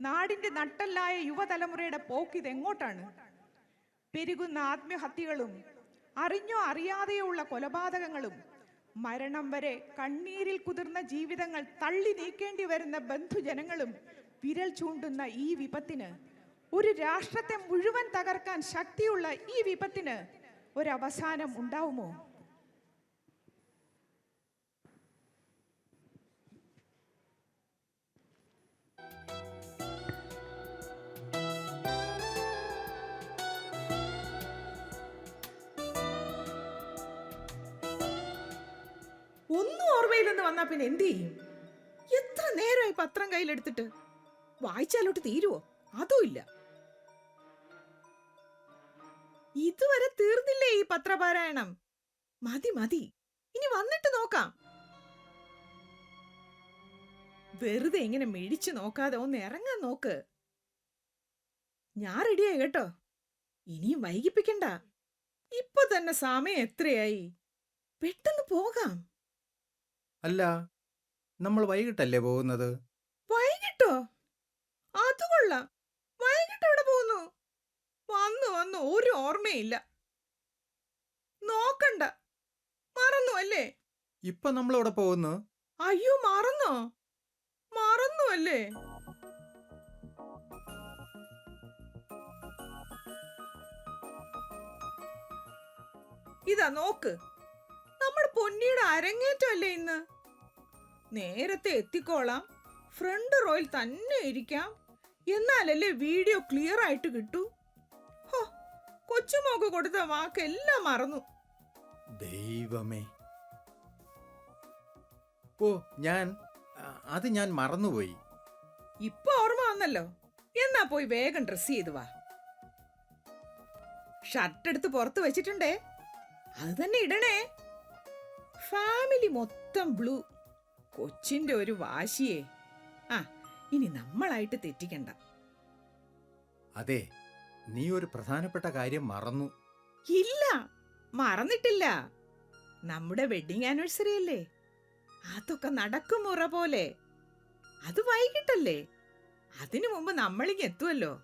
നാടിന്റെ നട്ടല്ലായ യുവതലമുറയുടെ പോക്ക് ഇതെങ്ങോട്ടാണ്? പെരുകുന്ന ആത്മഹത്യകളും അറിഞ്ഞോ അറിയാതെയോ ഉള്ള കൊലപാതകങ്ങളും മരണം വരെ കണ്ണീരിൽ കുതിർന്ന ജീവിതങ്ങൾ തള്ളി നീക്കേണ്ടി വരുന്ന ബന്ധുജനങ്ങളും വിരൽ ചൂണ്ടുന്ന ഈ വിപത്തിന് ഒരു രാഷ്ട്രത്തെ മുഴുവൻ തകർക്കാൻ ശക്തിയുള്ള ഈ വിപത്തിന് ഒരവസാനം ഉണ്ടാവുമോ? ഒന്നും ഓർമ്മയില്ലെന്ന് വന്നാ പിന്നെ എന്ത് ചെയ്യും? എത്ര നേരമായി പത്രം കയ്യിലെടുത്തിട്ട്? വായിച്ചാലോട്ട് തീരുവോ? അതും ഇല്ല. ഇതുവരെ തീർന്നില്ലേ ഈ പത്രപാരായണം? മതി മതി. ഇനി വന്നിട്ട് നോക്കാം. വെറുതെ ഇങ്ങനെ മിഴിച്ചു നോക്കാതെ ഒന്ന് ഇറങ്ങാൻ നോക്ക്. ഞാൻ റെഡിയായി കേട്ടോ. ഇനിയും വൈകിപ്പിക്കണ്ട. ഇപ്പൊ തന്നെ സമയം എത്രയായി? പെട്ടെന്ന് പോകാം. അല്ല നമ്മൾ വൈകിട്ടല്ലേ പോകുന്നത്? വൈകിട്ടോ? അത് കൊള്ളാം. വൈകിട്ട് എവിടെ പോകുന്നു? വന്നു വന്നു. ഒരു ഓർമ്മയില്ല നോക്കണ്ട. മറന്നു അല്ലേ? ഇപ്പൊ നമ്മളവിടെ പോകുന്നു? അയ്യോ മറന്നോ? മറന്നു അല്ലേ? ഇതാ നോക്ക്. പൊന്നിയുടെ അരങ്ങേറ്റമല്ലേ ഇന്ന്? നേരത്തെ എത്തിക്കോളാം. ഫ്രണ്ട് റോയിൽ തന്നെ ഇരിക്കാം. എന്നാലല്ലേ വീഡിയോ ക്ലിയർ ആയിട്ട് കിട്ടു? ഹോ കൊച്ചുമോക്ക് കൊടുത്ത വാക്കെല്ലാം മറന്നു. ദൈവമേ. ഓ ഞാൻ അത് ഞാൻ മറന്നുപോയി. ഇപ്പൊ ഓർമ്മ വന്നല്ലോ. എന്നാ പോയി വേഗം ഡ്രസ് ചെയ്ത് വാ. ഷർട്ട് എടുത്ത് പുറത്ത് വെച്ചിട്ടുണ്ടേ. അത് തന്നെ ഇടണേ. ഫാമിലി മൊത്തം ബ്ലൂ. കൊച്ചിന്റെ ഒരു വാശിയേ. ആ ഇനി നമ്മളായിട്ട് തെറ്റിക്കണ്ട. അതെ നീ ഒരു പ്രധാനപ്പെട്ട കാര്യം മറന്നു. ഇല്ല മറന്നിട്ടില്ല. നമ്മുടെ വെഡിങ് ആനിവേഴ്സറി അല്ലേ? അതൊക്കെ നടക്കും മുറ പോലെ. അത് വൈകിട്ടല്ലേ? അതിനു മുമ്പ് നമ്മളിങ്ങെത്തുമല്ലോ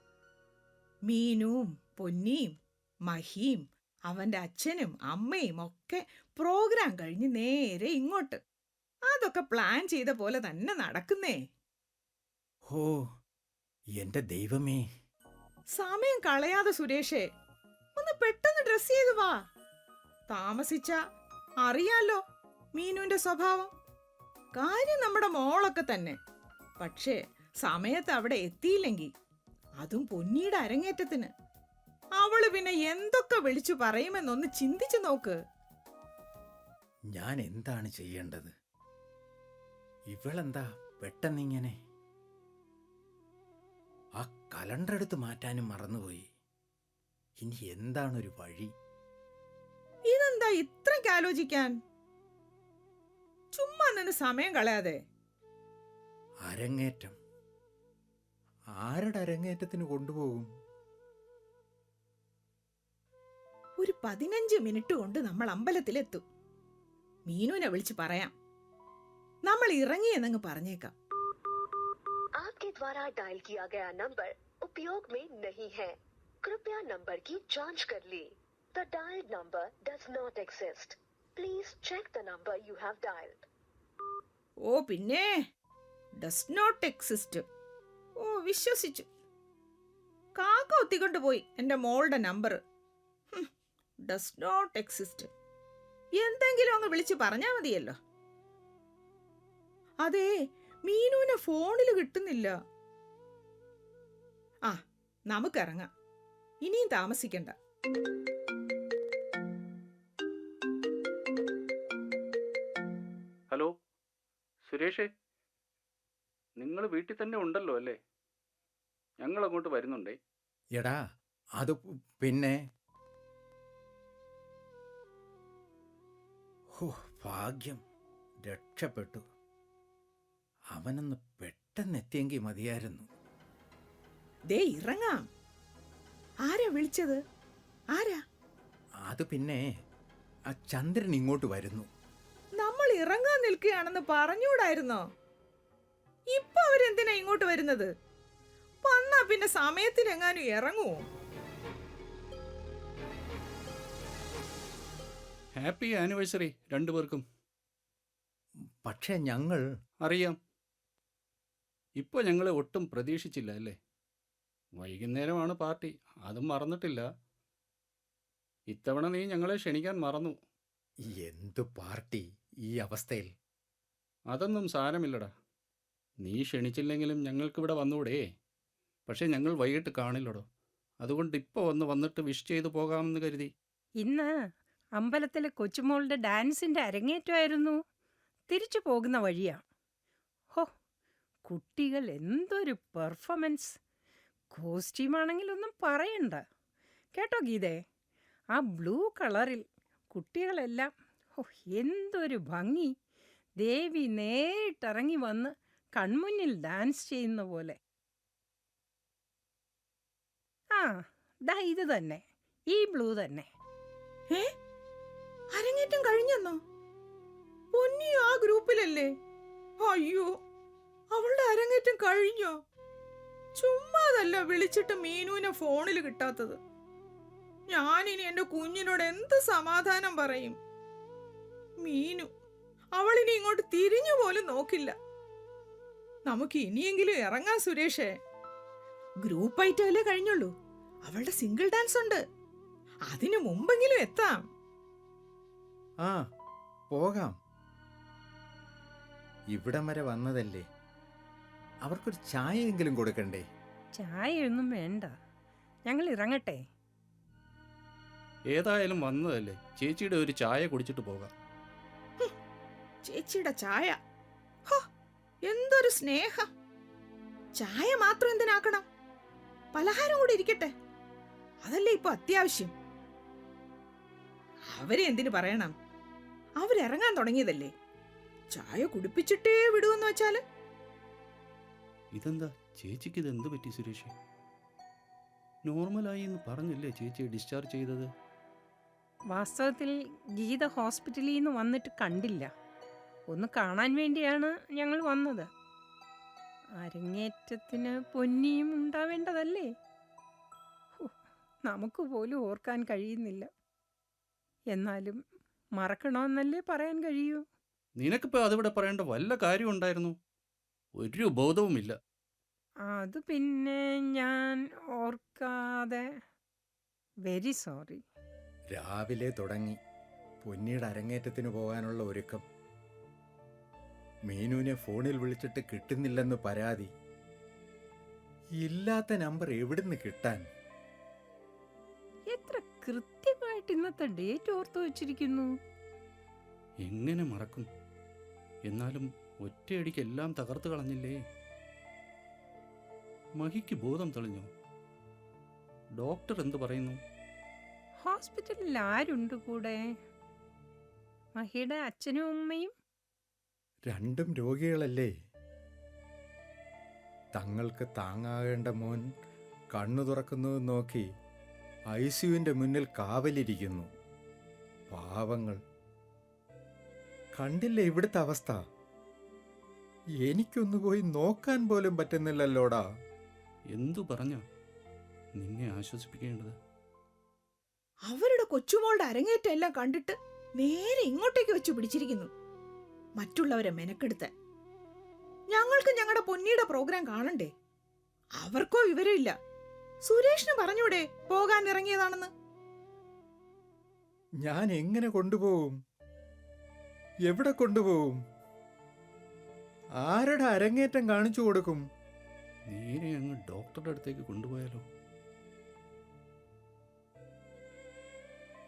മീനും പൊന്നിയും മഹിയും അവന്റെ അച്ഛനും അമ്മയും ഒക്കെ പ്രോഗ്രാം കഴിഞ്ഞ് നേരെ ഇങ്ങോട്ട്. അതൊക്കെ പ്ലാൻ ചെയ്ത പോലെ തന്നെ നടക്കുന്നേ. ഹോ എന്റെ ദൈവമേ. സമയം കളയാതെ സുരേഷേ ഒന്ന് പെട്ടെന്ന് ഡ്രസ് ചെയ്ത് വാ. താമസിച്ച അറിയാലോ മീനുവിന്റെ സ്വഭാവം? കാര്യം നമ്മുടെ മോളൊക്കെ തന്നെ. പക്ഷേ സമയത്ത് അവിടെ എത്തിയില്ലെങ്കിൽ അതും പൊന്നിയുടെ അരങ്ങേറ്റത്തിന്. അവൾ പിന്നെ എന്തൊക്കെ വിളിച്ചു പറയുമെന്നൊന്ന് ചിന്തിച്ചു നോക്ക്. ഞാൻ എന്താണ് ചെയ്യേണ്ടത്? ഇവളെന്താ പെട്ടെന്നിങ്ങനെ? ആ കലണ്ടർ എടുത്ത് മാറ്റാനും മറന്നുപോയി. ഇനി എന്താണ് ഒരു വഴി? ഇതെന്താ ഇത്രയ്ക്ക് ആലോചിക്കാൻ? ചുമ്മാ നിന്ന് സമയം കളയാതെ. അരങ്ങേറ്റം. ആരുടെ അരങ്ങേറ്റത്തിന് കൊണ്ടുപോകും? ഒരു പതിനഞ്ച് മിനിറ്റ് കൊണ്ട് നമ്മൾ അമ്പലത്തിലെത്തും മീനുവിനെ വിളിച്ച് പറയാം നമ്മൾ ഇറങ്ങിയെന്നങ്ങ് പറഞ്ഞേക്കാം आपके द्वारा डायल किया गया नंबर उपयोग में नहीं है कृपया नंबर की जांच कर ली the dialled number does not exist please check the number you have dialed ഓ പിന്നെ ഡസ് നോട്ട് എക്സിസ്റ്റ് ഓ വിശ്വസിച്ചു കാക്ക ഒത്തിക്കൊണ്ട് പോയി എൻ്റെ മോളുടെ നമ്പർ ഡസ് നോട്ട് എക്സിസ്റ്റ് എന്തെങ്കിലും അങ്ങ് വിളിച്ച് പറഞ്ഞാൽ മതിയല്ലോ. അതെ മീനുവിനെ ഫോണിൽ കിട്ടുന്നില്ല. ആ നമുക്കിറങ്ങാം. ഇനിയും താമസിക്കണ്ട. ഹലോ സുരേഷേ നിങ്ങൾ വീട്ടിൽ തന്നെ ഉണ്ടല്ലോ അല്ലേ? ഞങ്ങൾ അങ്ങോട്ട് വരുന്നുണ്ടേ. എടാ അത് പിന്നെ ഹോ ഭാഗ്യം. രക്ഷപ്പെട്ടു. അവനൊന്ന് പെട്ടെന്ന് എത്തിയെങ്കിൽ മതിയായിരുന്നു. ദേ ഇറങ്ങാം. ആരാ വിളിച്ചത്? ആരാ? അത് പിന്നെ ആ ചന്ദ്രൻ ഇങ്ങോട്ട് വരുന്നു. നമ്മൾ ഇറങ്ങാൻ നിൽക്കുകയാണെന്ന് പറഞ്ഞുകൂടായിരുന്നോ? ഇപ്പൊ അവരെന്തിനാ ഇങ്ങോട്ട് വരുന്നത്? വന്നാ പിന്നെ സമയത്തിനെങ്ങാനും ഇറങ്ങുമോ ഹാപ്പി ആനിവേഴ്സറി രണ്ടുപേർക്കും. പക്ഷേ ഞങ്ങൾ അറിയാം. ഇപ്പോൾ ഞങ്ങൾ ഒട്ടും പ്രതീക്ഷിച്ചില്ല അല്ലേ? വൈകുന്നേരമാണ് പാർട്ടി. അതും മറന്നിട്ടില്ല. ഇത്തവണ നീ ഞങ്ങളെ ക്ഷണിക്കാൻ മറന്നു. എന്തു പാർട്ടി ഈ അവസ്ഥയിൽ? അതൊന്നും സാരമില്ലടാ. നീ ക്ഷണിച്ചില്ലെങ്കിലും ഞങ്ങൾക്കിവിടെ വന്നൂടെ. പക്ഷേ ഞങ്ങൾ വൈകിട്ട് കാണില്ലടോ. അതുകൊണ്ട് ഇപ്പോൾ വന്ന് വന്നിട്ട് വിഷ് ചെയ്തു പോകാമെന്ന് കരുതി. ഇന്ന് അമ്പലത്തിലെ കൊച്ചുമോളുടെ ഡാൻസിന്റെ അരങ്ങേറ്റമായിരുന്നു. തിരിച്ചു പോകുന്ന വഴിയാ. ഹോ കുട്ടികൾ എന്തൊരു പെർഫോമൻസ്. കോസ്റ്റ്യൂമാണെങ്കിൽ ഒന്നും പറയണ്ട. കേട്ടോ ഗീതേ ആ ബ്ലൂ കളറിൽ കുട്ടികളെല്ലാം ഹോ എന്തൊരു ഭംഗി. ദേവി നേരിട്ടിറങ്ങി വന്ന് കൺമുന്നിൽ ഡാൻസ് ചെയ്യുന്ന പോലെ. ആ ദാ ഇത് തന്നെ. ഈ ബ്ലൂ തന്നെ. ഏ? അരങ്ങേറ്റം കഴിഞ്ഞെന്നോ? പൊന്നി ആ ഗ്രൂപ്പിലല്ലേ? അയ്യോ അവളുടെ അരങ്ങേറ്റം കഴിഞ്ഞോ? ചുമ്മാതല്ല വിളിച്ചിട്ട് മീനുവിനെ ഫോണിൽ കിട്ടാത്തത്. ഞാനിനി എന്റെ കുഞ്ഞിനോട് എന്ത് സമാധാനം പറയും? മീനു അവളിനി ഇങ്ങോട്ട് തിരിഞ്ഞു പോലും നോക്കില്ല. നമുക്ക് ഇനിയെങ്കിലും ഇറങ്ങാം സുരേഷേ. ഗ്രൂപ്പ് ഐറ്റം അല്ലേ കഴിഞ്ഞുള്ളൂ. അവളുടെ സിംഗിൾ ഡാൻസ് ഉണ്ട്. അതിനു മുമ്പെങ്കിലും എത്താം. ആ പോകാം. ഇവിടം വരെ വന്നതല്ലേ? അവർക്കൊരു ചായയെങ്കിലും കൊടുക്കണ്ടേ? ചായയൊന്നും വേണ്ട. ഞങ്ങൾ ഇറങ്ങട്ടെ. ഏതായാലും വന്നതല്ലേ? ചേച്ചിയുടെ ഒരു ചായ കുടിച്ചിട്ട് പോകാം. ചേച്ചിയുടെ ചായ? ഹോ, എന്തൊരു സ്നേഹം. ചായ മാത്രം എന്തിനാക്കണം? പലഹാരം കൂടി ഇരിക്കട്ടെ. അതല്ലേ ഇപ്പൊ അത്യാവശ്യം? അവരെ എന്തിനു പറയണം? അവരിറങ്ങാൻ തുടങ്ങിയതല്ലേ? ചായ കുടിപ്പിച്ചിട്ടേ വിടുവെന്ന് വെച്ചാൽ? ഇതെന്താ? ചേച്ചിക്ക് ഇത് എന്ത് പറ്റി സുരേഷ്? നോർമലായി എന്ന് പറഞ്ഞില്ലേ ചേച്ചിയെ ഡിസ്ചാർജ് ചെയ്തത്? വാസ്തവത്തിൽ ഗീത ഹോസ്പിറ്റലിൽ നിന്ന് വന്നിട്ട് കണ്ടില്ല. ഒന്ന് കാണാൻ വേണ്ടിയാണ് ഞങ്ങൾ വന്നത്. അരങ്ങേറ്റത്തിന് പൊന്നിയും ഉണ്ടാവേണ്ടതല്ലേ? നമുക്ക് പോലും ഓർക്കാൻ കഴിയുന്നില്ല. എന്നാലും മറക്കണമെന്നല്ലേ പറയാൻ കഴിയൂ? നിനക്കിപ്പോൾ അതിവിടെ പറയേണ്ട വല്ല കാര്യം ഉണ്ടായിരുന്നു? ഒരു ബോധവുമില്ല. അത് പിന്നെ ഞാൻ ഓർക്കാതെ. വെരി സോറി രാവിലെ തുടങ്ങി. പൊന്നിയുടെ അരങ്ങേറ്റത്തിന് പോകാനുള്ള ഒരുക്കം. മീനുവിനെ ഫോണിൽ വിളിച്ചിട്ട് കിട്ടുന്നില്ലെന്ന് പരാതി. ഇല്ലാത്ത നമ്പർ എവിടുന്ന് കിട്ടാൻ? എത്ര കൃത്യമായിട്ട് ഇന്നത്തെ ഡേറ്റ് ഓർത്തു വെച്ചിരിക്കുന്നു. എങ്ങനെ മറക്കും? എന്നാലും ഒറ്റയടിക്ക് എല്ലാം തകർത്തു കളഞ്ഞില്ലേ? മഹിക്ക് ബോധം തെളിഞ്ഞു. ഡോക്ടർ എന്ത് പറയുന്നു? ഹോസ്പിറ്റലിൽ ആരുണ്ട് കൂടെ? മഹിയുടെ അച്ഛനും അമ്മയും രണ്ടും രോഗികളല്ലേ? തങ്ങൾക്ക് താങ്ങാകേണ്ട മോൻ കണ്ണു തുറക്കുന്നത് നോക്കി ഐ സിയുവിന്റെ മുന്നിൽ കാവലിരിക്കുന്നു. പാവങ്ങൾ. കണ്ടില്ല ഇവിടുത്തെ അവസ്ഥ? എനിക്കൊന്നു പോയി നോക്കാൻ പോലും പറ്റുന്നില്ലല്ലോടാ. എന്തു പറഞ്ഞ? നിന്നെ ആശ്വസിപ്പിക്കേണ്ടത്. അവരുടെ കൊച്ചുമോളുടെ അരങ്ങേറ്റം എല്ലാം കണ്ടിട്ട് നേരെ ഇങ്ങോട്ടേക്ക് വെച്ചു പിടിച്ചിരിക്കുന്നു. മറ്റുള്ളവരെ മെനക്കെടുത്താൻ ഞങ്ങൾക്ക് ഞങ്ങളുടെ പൊന്നിയുടെ പ്രോഗ്രാം കാണണ്ടേ? അവർക്കോ വിവരമില്ല. സുരേഷിന് പറഞ്ഞൂടെ പോകാൻ ഇറങ്ങിയതാണെന്ന്? ഞാൻ എങ്ങനെ കൊണ്ടുപോകും എവിടെ കൊണ്ടുപോകും ആരുടെ അരങ്ങേറ്റം കാണിച്ചു കൊടുക്കും? നേരെ അങ്ങ് ഡോക്ടറുടെ അടുത്തേക്ക് കൊണ്ടുപോയാലോ?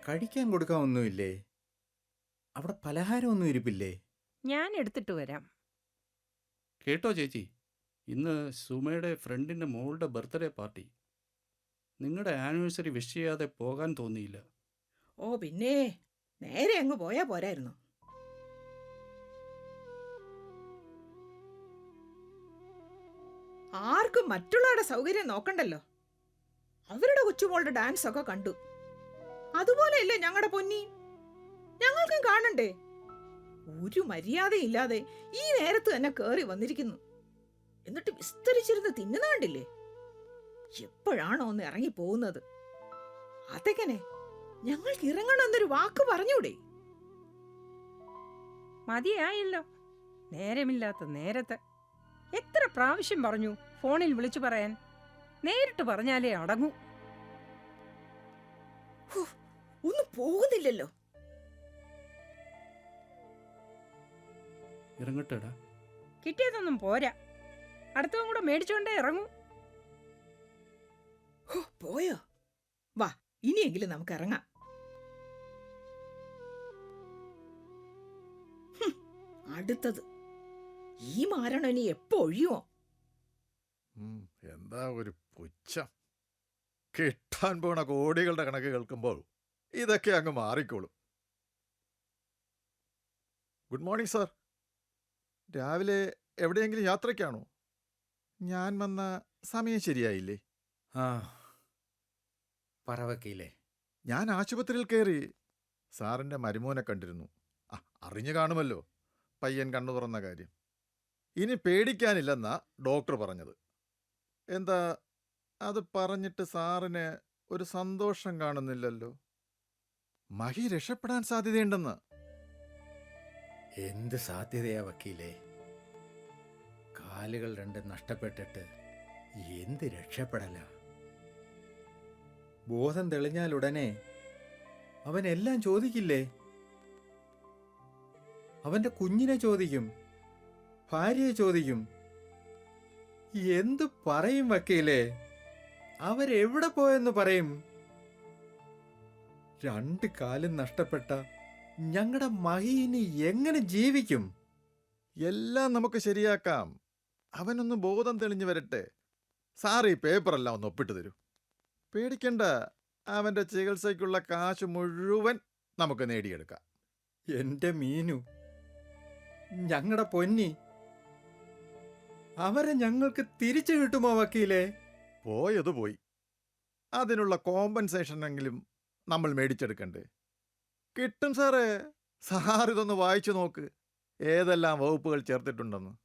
കഴിക്കാൻ കൊടുക്കാൻ ഒന്നുമില്ലേ അവിടെ പലഹാരമൊന്നും ഇരിപ്പില്ലേ? ഞാൻ എടുത്തിട്ട് വരാം. കേട്ടോ ചേച്ചി ഇന്ന് സുമയുടെ ഫ്രണ്ടിന്റെ മോളുടെ ബർത്ത്ഡേ പാർട്ടി. നിങ്ങളുടെ ആനിവേഴ്സറി വിഷ് ചെയ്യാതെ പോകാൻ തോന്നിയില്ല. ഓ പിന്നെ നേരെ അങ്ങ് പോയാ പോരായിരുന്നു. ആർക്കും മറ്റുള്ളവരുടെ സൗകര്യം നോക്കണ്ടല്ലോ. അവരുടെ കൊച്ചുമോളുടെ ഡാൻസ് ഒക്കെ കണ്ടു. അതുപോലെയല്ലേ ഞങ്ങളുടെ പൊന്നി? ഞങ്ങൾക്കും കാണണ്ടേ? ഒരു മര്യാദയില്ലാതെ ഈ നേരത്ത് തന്നെ കേറി വന്നിരിക്കുന്നു. എന്നിട്ട് വിസ്തരിച്ചിരുന്ന് തിന്നുന്ന കണ്ടില്ലേ? എപ്പോഴാണോ ഒന്ന് ഇറങ്ങി പോകുന്നത്? അതെങ്ങനെ? ഞങ്ങൾക്ക് ഇറങ്ങണമെന്നൊരു വാക്ക് പറഞ്ഞൂടെ? മതിയായല്ലോ. നേരമില്ലാത്ത നേരത്ത്. എത്ര പ്രാവശ്യം പറഞ്ഞു ഫോണിൽ വിളിച്ചു പറയാൻ? നേരിട്ട് പറഞ്ഞാലേ അടങ്ങൂ. ഒന്നും പോകുന്നില്ലല്ലോ. ഇറങ്ങട്ടെടാ. കിട്ടിയതൊന്നും പോരാ. അടുത്തതും കൂടെ മേടിച്ചുകൊണ്ടേ ഇറങ്ങൂ. പോയോ? വാ ഇനിയെങ്കിലും നമുക്ക് ഇറങ്ങാം അടുത്തത്. ഈ മാരണനി ഇനി എപ്പോ ഒഴിയുമോ എന്താ ഒരു പുച്ഛം. കിട്ടാൻ പോണ കോടികളുടെ കണക്ക് കേൾക്കുമ്പോൾ ഇതൊക്കെ അങ്ങ് മാറിക്കോളും. ഗുഡ് മോർണിംഗ് സാർ രാവിലെ എവിടെയെങ്കിലും യാത്രയ്ക്കാണോ? ഞാൻ വന്ന സമയം ശരിയായില്ലേ? ആ പറ വക്കീലേ ഞാൻ ആശുപത്രിയിൽ കയറി സാറിന്റെ മരുമോനെ കണ്ടിരുന്നു. ആ അറിഞ്ഞു കാണുമല്ലോ. പയ്യൻ കണ്ണു തുറന്ന കാര്യം. ഇനി പേടിക്കാനില്ലെന്നാ ഡോക്ടർ പറഞ്ഞത്. എന്താ അത് പറഞ്ഞിട്ട് സാറിന് ഒരു സന്തോഷം കാണുന്നില്ലല്ലോ? മഹി രക്ഷപ്പെടാൻ സാധ്യതയുണ്ടെന്ന്. എന്ത് സാധ്യതയാ വക്കീലേ? കാലുകൾ രണ്ട് നഷ്ടപ്പെട്ടിട്ട് എന്ത് രക്ഷപ്പെടല? ബോധം തെളിഞ്ഞാൽ ഉടനെ അവൻ എല്ലാം ചോദിക്കില്ലേ? അവന്റെ കുഞ്ഞിനെ ചോദിക്കും ഭാര്യയെ ചോദിക്കും. എന്തു പറയും വക്കീലേ? അവരെവിടെ പോയെന്ന് പറയും? രണ്ട് കാലം നഷ്ടപ്പെട്ട ഞങ്ങളുടെ മഹീനി എങ്ങനെ ജീവിക്കും? എല്ലാം നമുക്ക് ശരിയാക്കാം. അവനൊന്ന് ബോധം തെളിഞ്ഞു വരട്ടെ. സാർ ഈ പേപ്പറെല്ലാം ഒന്ന് ഒപ്പിട്ട് തരൂ. പേടിക്കണ്ട. അവന്റെ ചികിത്സയ്ക്കുള്ള കാശ് മുഴുവൻ നമുക്ക് നേടിയെടുക്കാം. എന്റെ മീനു ഞങ്ങളുടെ പൊന്നി. അവരെ ഞങ്ങൾക്ക് തിരിച്ചു കിട്ടുമോ വക്കീലേ? പോയത് പോയി. അതിനുള്ള കോമ്പൻസേഷൻ എങ്കിലും നമ്മൾ മേടിച്ചെടുക്കണ്ടേ? കിട്ടും സാറേ. സാർ ഇതൊന്ന് വായിച്ചു നോക്ക്. ഏതെല്ലാം വകുപ്പുകൾ ചേർത്തിട്ടുണ്ടെന്ന്.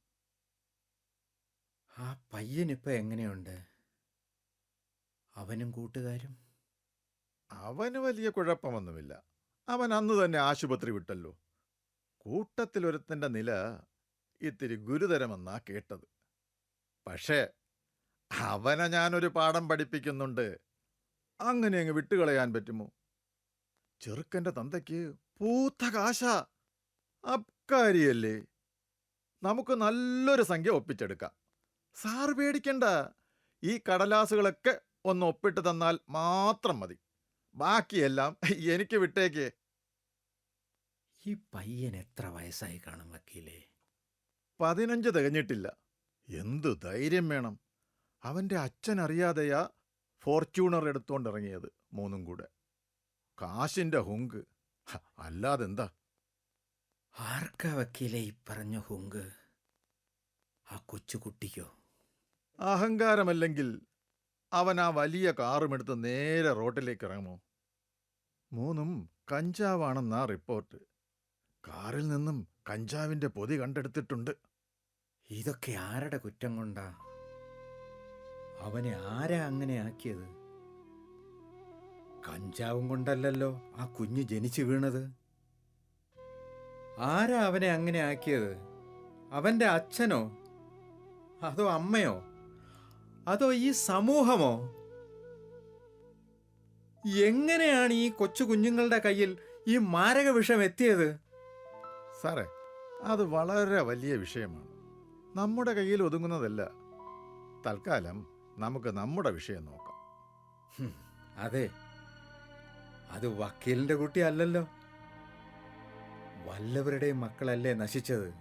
ആ പയ്യനിപ്പോ എങ്ങനെയുണ്ട്? അവനും കൂട്ടുകാരും? അവന് വലിയ കുഴപ്പമൊന്നുമില്ല. അവൻ അന്ന് തന്നെ ആശുപത്രി വിട്ടല്ലോ. കൂട്ടത്തിലൊരുത്തന്റെ നില ഇത്തിരി ഗുരുതരമെന്നാ കേട്ടത്. പക്ഷേ അവനെ ഞാനൊരു പാഠം പഠിപ്പിക്കുന്നുണ്ട്. അങ്ങനെ അങ്ങ് വിട്ടുകളയാൻ പറ്റുമോ? ചെറുക്കന്റെ തന്തയ്ക്ക് പൂത്ത കാശ. അബ്കാരിയല്ലേ. നമുക്ക് നല്ലൊരു സംഖ്യ ഒപ്പിച്ചെടുക്കാം. സാറ് പേടിക്കണ്ട. ഈ കടലാസുകളൊക്കെ ഒന്ന് ഒപ്പിട്ട് തന്നാൽ മാത്രം മതി. ബാക്കിയെല്ലാം എനിക്ക് വിട്ടേക്ക്. ഈ പയ്യൻ എത്ര വയസ്സായി കാണും വക്കീലേ? പതിനഞ്ച് തികഞ്ഞിട്ടില്ല. എന്തു ധൈര്യം വേണം? അവന്റെ അച്ഛൻ അറിയാതെയാ ഫോർച്യൂണർ എടുത്തോണ്ടിറങ്ങിയത് മൂന്നും കൂടെ. കാശിന്റെ ഹുങ്ക്. അല്ലാതെന്താ? ആർക്കാ വക്കീലെ ഈ പറഞ്ഞ ഹുങ്ക്? ആ കൊച്ചുകുട്ടിക്കോ? അഹങ്കാരമല്ലെങ്കിൽ അവൻ ആ വലിയ കാറുമെടുത്ത് നേരെ റോട്ടിലേക്ക് ഇറങ്ങുമോ മൂന്നും കഞ്ചാവാണെന്നാ റിപ്പോർട്ട്. കാറിൽ നിന്നും കഞ്ചാവിന്റെ പൊതി കണ്ടെടുത്തിട്ടുണ്ട്. ഇതൊക്കെ ആരുടെ കുറ്റം കൊണ്ടാ? അവനെ ആരാ അങ്ങനെ ആക്കിയത്? കഞ്ചാവും കൊണ്ടല്ലല്ലോ ആ കുഞ്ഞ് ജനിച്ചു വീണത്. ആരാ അവനെ അങ്ങനെ ആക്കിയത്? അവന്റെ അച്ഛനോ? അതോ അമ്മയോ? അതോ ഈ സമൂഹമോ? എങ്ങനെയാണ് ഈ കൊച്ചു കുഞ്ഞുങ്ങളുടെ കയ്യിൽ ഈ മാരക വിഷം എത്തിയത്? സാറേ അത് വളരെ വലിയ വിഷയമാണ്. നമ്മുടെ കയ്യിൽ ഒതുങ്ങുന്നതല്ല. തൽക്കാലം നമുക്ക് നമ്മുടെ വിഷയം നോക്കാം. അതെ. അത് വക്കീലിന്റെ കുട്ടി അല്ലല്ലോ. വല്ലവരുടെയും മക്കളല്ലേ നശിച്ചത്?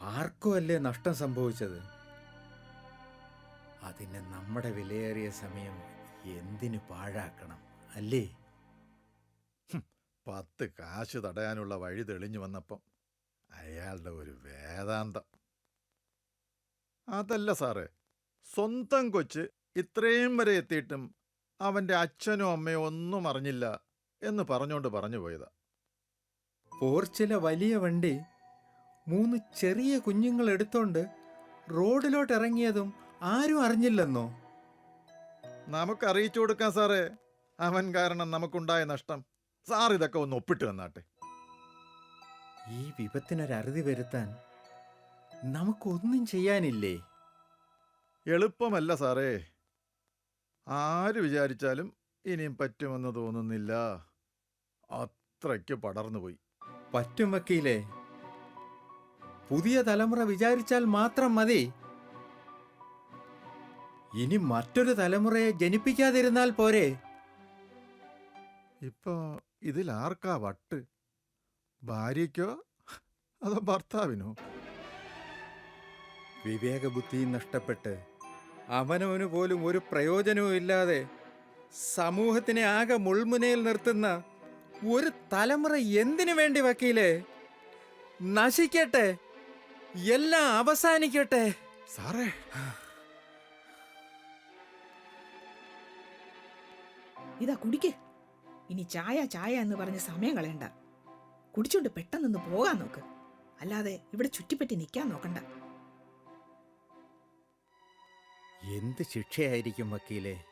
ആർക്കും അല്ലേ നഷ്ടം സംഭവിച്ചത്? അതിന് നമ്മുടെ വിലയേറിയ സമയം എന്തിനു പാഴാക്കണം അല്ലേ? പത്ത് കാശ് തടയാനുള്ള വഴി തെളിഞ്ഞു വന്നപ്പം അയാളുടെ ഒരു വേദാന്തം. അതല്ല സാറേ സ്വന്തം കൊച്ച് ഇത്രയും വരെ എത്തിയിട്ടും അവന്റെ അച്ഛനോ അമ്മയോ ഒന്നും അറിഞ്ഞില്ല എന്ന് പറഞ്ഞുകൊണ്ട് പറഞ്ഞു പോയതാ. പോർച്ചിലെ വലിയ വണ്ടി മൂന്ന് ചെറിയ കുഞ്ഞുങ്ങൾ എടുത്തോണ്ട് റോഡിലോട്ട് ഇറങ്ങിയതും ആരും അറിഞ്ഞില്ലെന്നോ? നമുക്ക് അറിയിച്ചു കൊടുക്കാം സാറേ. അവൻ കാരണം നമുക്കുണ്ടായ നഷ്ടം. സാർ ഇതൊക്കെ ഒന്ന് ഒപ്പിട്ട് വന്നാട്ടെ ഈ വിപത്തിനൊരറുതി വരുത്താൻ നമുക്കൊന്നും ചെയ്യാനില്ലേ? എളുപ്പമല്ല സാറേ. ആര് വിചാരിച്ചാലും ഇനിയും പറ്റുമെന്ന് തോന്നുന്നില്ല. അത്രയ്ക്ക് പടർന്നുപോയി. പറ്റും വക്കീലേ. പുതിയ തലമുറ വിചാരിച്ചാൽ മാത്രം മതി. ഇനി മറ്റൊരു തലമുറയെ ജനിപ്പിക്കാതിരുന്നാൽ പോരെ. ഇപ്പോ ഇതിൽ ആർക്കാ വട്ട്? ഭാര്യയ്ക്കോ അതോ ഭർത്താവിനോ? വിവേകബുദ്ധി നഷ്ടപ്പെട്ട് അവനവന് പോലും ഒരു പ്രയോജനവും ഇല്ലാതെ സമൂഹത്തിനെ ആകെ മുൾമുനയിൽ നിർത്തുന്ന ഒരു തലമുറ എന്തിനു വേണ്ടി വക്കീലേ? നശിക്കട്ടെ. എല്ലാം അവസാനിക്കട്ടെ. സാറേ ഇതാ കുടിക്ക്. ഇനി ചായ ചായ എന്ന് പറഞ്ഞ് സമയം കളയണ്ട. കുടിച്ചോണ്ട് പെട്ടെന്നൊന്ന് പോകാൻ നോക്ക്. അല്ലാതെ ഇവിടെ ചുറ്റിപ്പറ്റി നിൽക്കാൻ നോക്കണ്ട. എന്ത് ശിക്ഷയായിരിക്കും വക്കീലെ?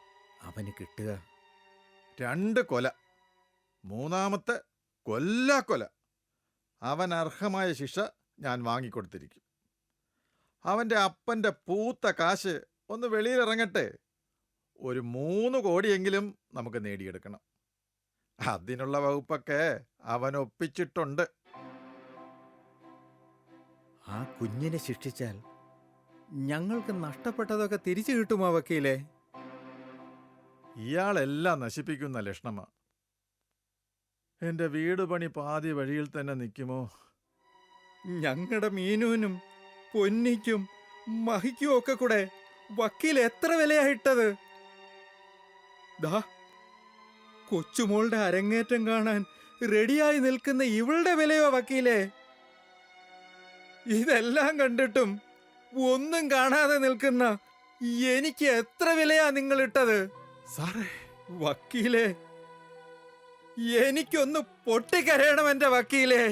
അവന് കിട്ടുക. രണ്ട് കൊല. മൂന്നാമത്തെ കൊല്ലാക്കൊല. അവൻ അർഹമായ ശിക്ഷ ഞാൻ വാങ്ങിക്കൊടുത്തിരിക്കും. അവന്റെ അപ്പന്റെ പൂത്ത കാശ് ഒന്ന് വെളിയിലിറങ്ങട്ടെ. ഒരു മൂന്ന് കോടിയെങ്കിലും നമുക്ക് നേടിയെടുക്കണം. അതിനുള്ള വകുപ്പൊക്കെ അവൻ ഒപ്പിച്ചിട്ടുണ്ട് ആ കുഞ്ഞിനെ ശിക്ഷിച്ചാൽ ഞങ്ങൾക്ക് നഷ്ടപ്പെട്ടതൊക്കെ തിരിച്ചു കിട്ടുമോ വക്കീലേ? ഇയാളെല്ലാം നശിപ്പിക്കുന്ന ലക്ഷണമാ. എന്റെ വീട് പണി പാതി വഴിയിൽ തന്നെ നിൽക്കുമോ? ഞങ്ങളുടെ മീനുവിനും പൊന്നിക്കും മഹിക്കും ഒക്കെ കൂടെ വക്കീൽ എത്ര വിലയാ ഇട്ടത്? ദാ കൊച്ചുമോളുടെ അരങ്ങേറ്റം കാണാൻ റെഡിയായി നിൽക്കുന്ന ഇവളുടെ വിലയോ വക്കീലേ? ഇതെല്ലാം കണ്ടിട്ടും ഒന്നും കാണാതെ നിൽക്കുന്ന എനിക്ക് എത്ര വിലയാ നിങ്ങൾ ഇട്ടത് സാറേ വക്കീലേ എനിക്കൊന്ന് പൊട്ടിക്കരയണം എന്റെ വക്കീലേ.